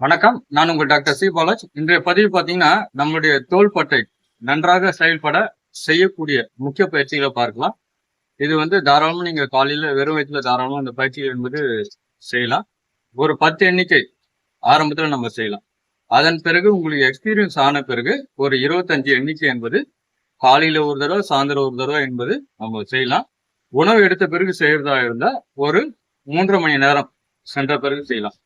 வணக்கம். நான் உங்கள் டாக்டர் சி. பாலாஜ். இன்றைய பதிவு பார்த்தீங்கன்னா நம்மளுடைய தோள்பட்டை நன்றாக செயல்பட செய்யக்கூடிய முக்கிய பயிற்சிகளை பார்க்கலாம். இது வந்து தாராளமாக நீங்கள் காலையில் வெறும் வயிற்றுல தாராளமாக இந்த பயிற்சிகள் என்பது செய்யலாம். ஒரு பத்து எண்ணிக்கை ஆரம்பத்தில் நம்ம செய்யலாம். அதன் பிறகு உங்களுக்கு எக்ஸ்பீரியன்ஸ் ஆன பிறகு ஒரு இருபத்தஞ்சு எண்ணிக்கை என்பது காலையில் ஒரு தடவை சாயந்தரம் ஒரு தடவை என்பது நம்ம செய்யலாம். உணவு எடுத்த பிறகு செய்கிறதா இருந்தால் ஒரு மூன்றரை மணி நேரம் சென்ற பிறகு செய்யலாம்.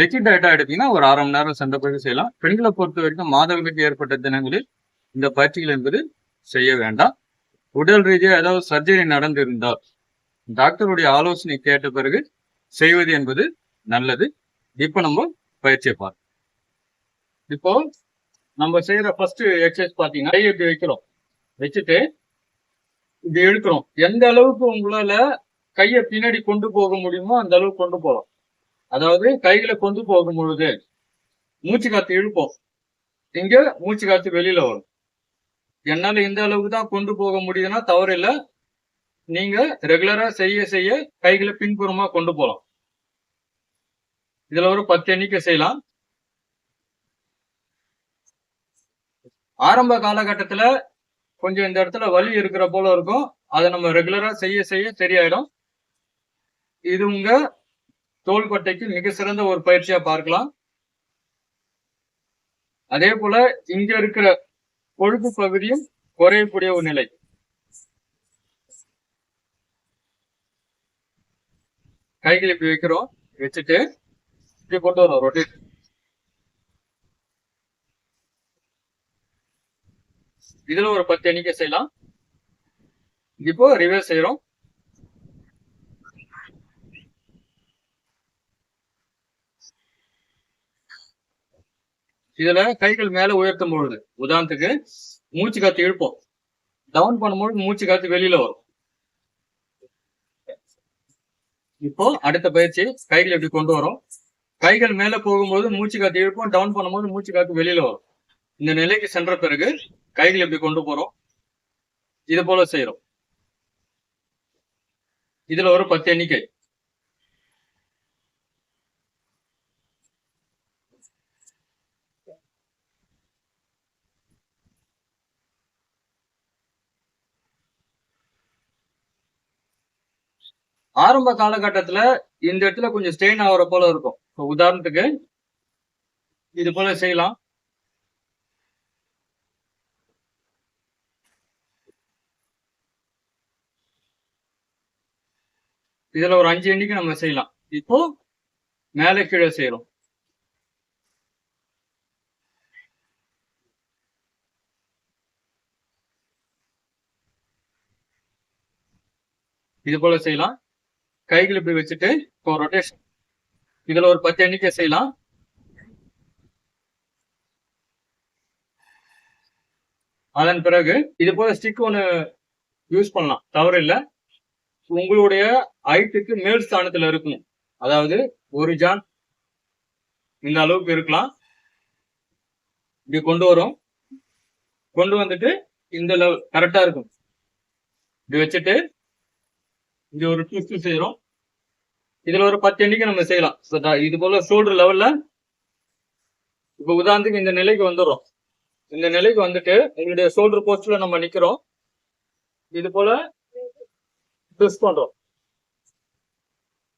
லிக்விட் டயட்டா எடுத்தீங்கன்னா ஒரு அரை மணி நேரம் சென்ற பிறகு செய்யலாம். பெண்களை பொறுத்த வரைக்கும் மாதவிலக்கு ஏற்பட்ட தினங்களில் இந்த பயிற்சிகள் என்பது செய்ய வேண்டாம். உடல் ரீதியாக ஏதாவது சர்ஜரி நடந்திருந்தால் டாக்டருடைய ஆலோசனை கேட்ட பிறகு செய்வது என்பது நல்லது. இப்போ நம்ம பயிற்சியை பார்ப்போம். இப்போ நம்ம செய்யற ஃபர்ஸ்ட் எக்ஸசைஸ் பார்த்தீங்கன்னா கை இப்படி வைக்கிறோம். வச்சுட்டு இப்படி இழுக்கிறோம். எந்த அளவுக்கு உங்களால கையை பின்னாடி கொண்டு போக முடியுமோ அந்த அளவுக்கு கொண்டு போகலாம். அதாவது கைகளை கொண்டு போகும் பொழுது மூச்சு காத்து இழுப்போம். இங்க மூச்சு காத்து வெளியில வரும். என்னால இந்த அளவுக்கு தான் கொண்டு போக முடியுதுன்னா தவறு இல்லை. நீங்க ரெகுலரா செய்ய செய்ய கைகளை பின்புறமா கொண்டு போகலாம் இதுல ஒரு பத்து எண்ணிக்கை செய்யலாம். ஆரம்ப காலகட்டத்துல கொஞ்சம் இந்த இடத்துல வலி இருக்கிற போல இருக்கும். அதை நம்ம ரெகுலரா செய்ய செய்ய சரியாயிடும். இது உங்க தோள்பட்டைக்கு மிக சிறந்த ஒரு பயிற்சியா பார்க்கலாம். அதே போல இங்க இருக்கிற கொழுப்பு பகுதியும் குறையக்கூடிய ஒரு நிலை. கைகள் இப்படி வைக்கிறோம். வச்சுட்டு இப்படி கொண்டு வரோம் ரொட்டேட் இதுல ஒரு பத்து எண்ணிக்கை செய்யலாம். இப்போ ரிவர்ஸ் செய்யறோம். இதுல கைகள் மேல உயர்த்தும் பொழுது உதாரணத்துக்கு மூச்சு காத்து இழுப்போம். டவுன் பண்ணும்போது மூச்சு காத்து வெளியில வரும். இப்போ அடுத்த பயிற்சி கைகள் எப்படி கொண்டு வரும்? கைகள் மேல போகும்போது மூச்சு காத்து இழுப்போம் டவுன் பண்ணும்போது மூச்சு காத்து வெளியில வரும். இந்த நிலைக்கு சென்ற பிறகு கைகள் எப்படி கொண்டு போறோம்? இது போல செய்யறோம் இதுல ஒரு பத்து எண்ணிக்கை. ஆரம்ப காலகட்டத்துல இந்த இடத்துல கொஞ்சம் ஸ்ட்ரெயின் ஆகுற போல இருக்கும். இப்போ உதாரணத்துக்கு இது போல செய்யலாம். இதுல ஒரு அஞ்சு எண்ணிக்கு நம்ம செய்யலாம். இப்போ மேலே கீழே செய்யறோம். இது போல செய்யலாம். கைகள் இப்படி வச்சுட்டு இப்போ ரொட்டேஷன் இதுல ஒரு பத்து எண்ணிக்கை செய்யலாம். அதன் பிறகு இது போல ஸ்டிக் ஒன்று யூஸ் பண்ணலாம். தவறு இல்லை. உங்களுடைய ஹைட்டுக்கு மேல் ஸ்தானத்துல இருக்கணும். அதாவது ஒரு ஜான் இந்த அளவுக்கு இருக்கலாம். இப்படி கொண்டு வரும். கொண்டு வந்துட்டு இந்த லெவல் கரெக்டா இருக்கும். இப்படி வச்சுட்டு இங்க ஒரு ட்விஸ்ட் செய்யறோம் இதுல ஒரு பத்து எண்ணிக்கை நம்ம செய்யலாம். இது போல ஷோல்டர் லெவல்ல இப்ப உதாரணத்துக்கு இந்த நிலைக்கு வந்துடுறோம். இந்த நிலைக்கு வந்துட்டு உங்களுடைய ஷோல்டர் போஸ்ட்ல நம்ம நிக்கிறோம். இது போல ட்விஸ்ட் பண்றோம்.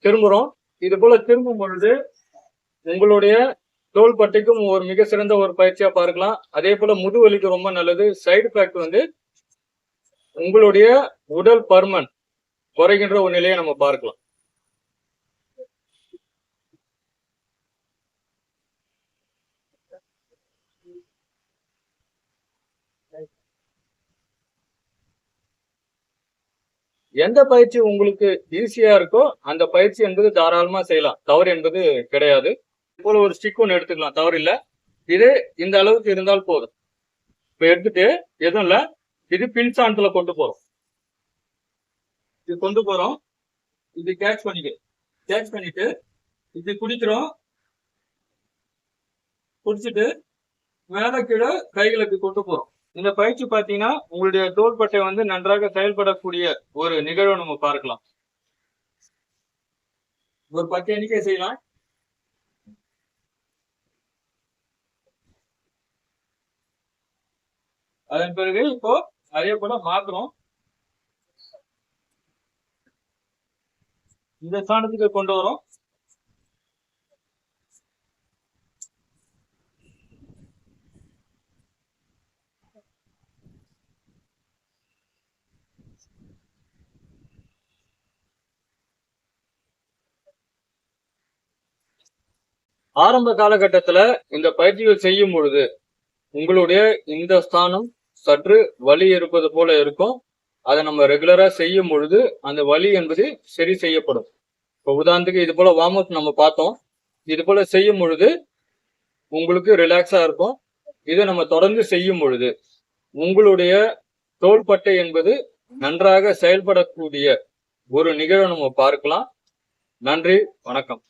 திரும்புறோம். இது போல திரும்பும் பொழுது உங்களுடைய தோள்பட்டைக்கும் ஒரு மிக சிறந்த ஒரு பயிற்சியா பார்க்கலாம். அதே போல முதுவலிக்கு ரொம்ப நல்லது. சைடு எஃபெக்ட் வந்து உங்களுடைய உடல் பருமன் குறைகின்ற ஒரு நிலையை நம்ம பார்க்கலாம். எந்த பயிற்சி உங்களுக்கு ஈஸியா இருக்கோ அந்த பயிற்சி என்பது தாராளமா செய்யலாம். தவறு என்பது கிடையாது. இது போல ஒரு ஸ்டிக் ஒன்று எடுத்துக்கலாம். தவறு இல்லை. இது இந்த அளவுக்கு இருந்தால் போதும். இப்ப எடுத்துட்டு எதுவும் இல்லை. இது பின் சாணத்துல கொண்டு போறோம். இது கொண்டு போறோம். இது கேட்ச் பண்ணிட்டு கேட்ச் பண்ணிட்டு இது குடிக்கிறோம். குடிச்சிட்டு மேல கைகளுக்கு கொண்டு போறோம். இந்த பயிற்சி பார்த்தீங்கன்னா உங்களுடைய தோள்பட்டை வந்து நன்றாக செயல்படக்கூடிய ஒரு நிகழ்வை நம்ம பார்க்கலாம். ஒரு பத்து எண்ணிக்கை செய்யலாம். அதன் பிறகு இப்போ அதே போல மாத்துறோம். இந்த ஸ்தானத்துக்கு கொண்டு வரும். ஆரம்ப காலகட்டத்துல இந்த பயிற்சிகள் செய்யும் பொழுது உங்களுடைய இந்த ஸ்தானம் சற்று வலி இருப்பது போல இருக்கும். அதை நம்ம ரெகுலரா செய்யும் பொழுது அந்த வலி என்பது சரி செய்யப்படும். இப்போ உதாரணத்துக்கு இது போல வார்ம் அப் நம்ம பார்த்தோம். இது போல செய்யும் பொழுது உங்களுக்கு ரிலாக்ஸா இருக்கும். இதை நம்ம தொடர்ந்து செய்யும் பொழுது உங்களுடைய தோள்பட்டை என்பது நன்றாக செயல்படக்கூடிய ஒரு நிகழ்வை நம்ம பார்க்கலாம். நன்றி வணக்கம்.